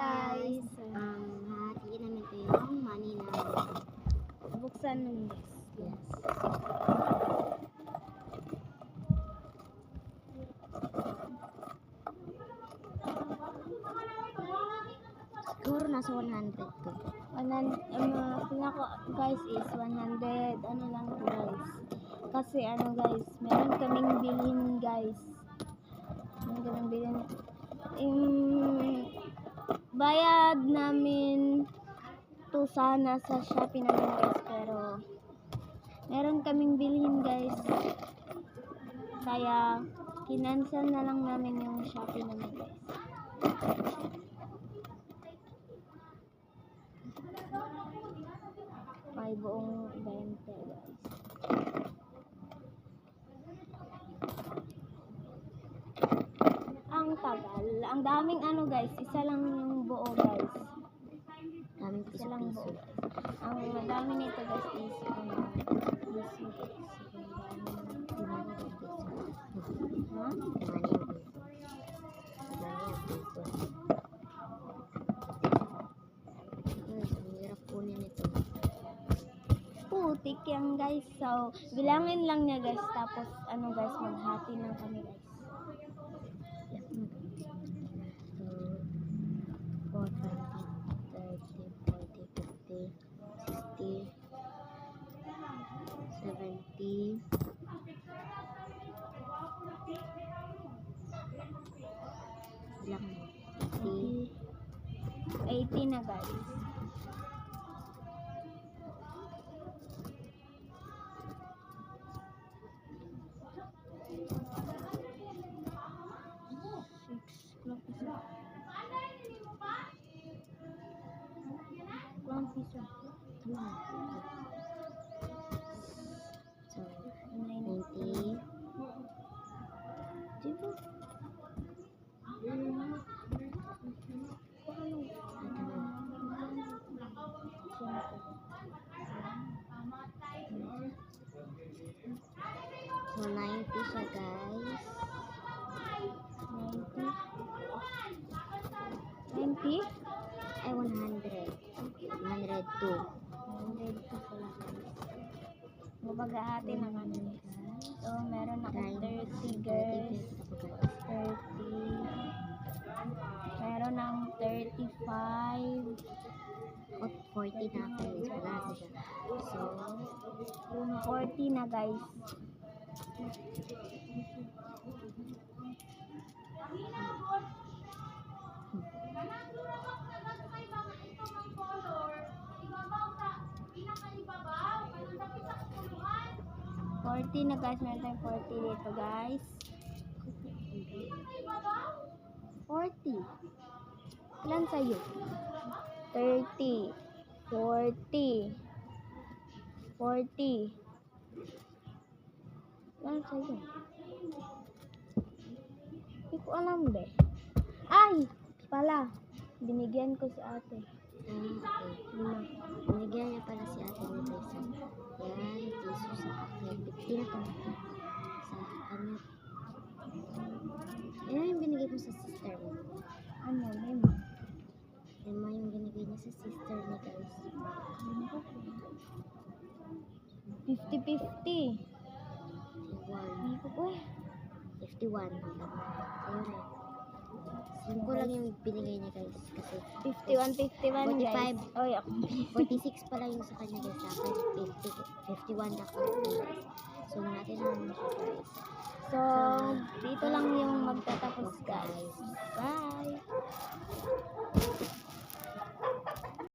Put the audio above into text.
guys. Um, hahatiin namin ito yung money namin. Buksan nung guys. Yes. Siguro nasa 100 to. Anan, ang mga pinaka guys is 100 ano lang guys. Kasi ano guys, meron kaming bilhin guys. Meron kaming bilhin. Yung bayad namin to sana sa Shopee namin guys pero meron kaming bilhin guys. Kaya kinansel na lang namin yung Shopee namin guys. May buong 20 guys. Ang tagal. Ang daming ano guys. Isa lang yung buo guys. Daming piso-piso. guys. Ang madami nito guys is ano. Piso piso. Piso. Ito. Putik yan guys. So, bilangin lang niya guys. Tapos ano guys, maghati lang kami guys. 60, 70, ilang 80, 80 na guys. Six, kulang piso. Kulang 102. 100 pa pala guys. Mabagahati na kami. So, meron ako 30 girls. 30. Meron ng 35. O, 40 na ako. So, 40 na guys. Forty na guys, meron tayong 40 dito guys. 40. Ilan sa'yo? 30. 40. 40. Ilan sa'yo? Hindi ko alam be. Ay! Pala. Binigyan ko si ate. ah. Binigyan niya pala si ate yan, piso sa akin. 50 na to. Sa ano. Yan yung binigay mo sa sister mo. Ano? Lima. Lima yung binigay niya sa sister ni guys. 50-50. One. Hindi ko po eh. 51. Ayun na. Singko lang yung binigay niya guys. Kasi 51-51 guys. 45. Oy, ako. 46 pala yung sa kanya guys. Sa akin 50, 51 ako. So natin naman siya guys. So, dito lang yung magtatapos guys. Bye!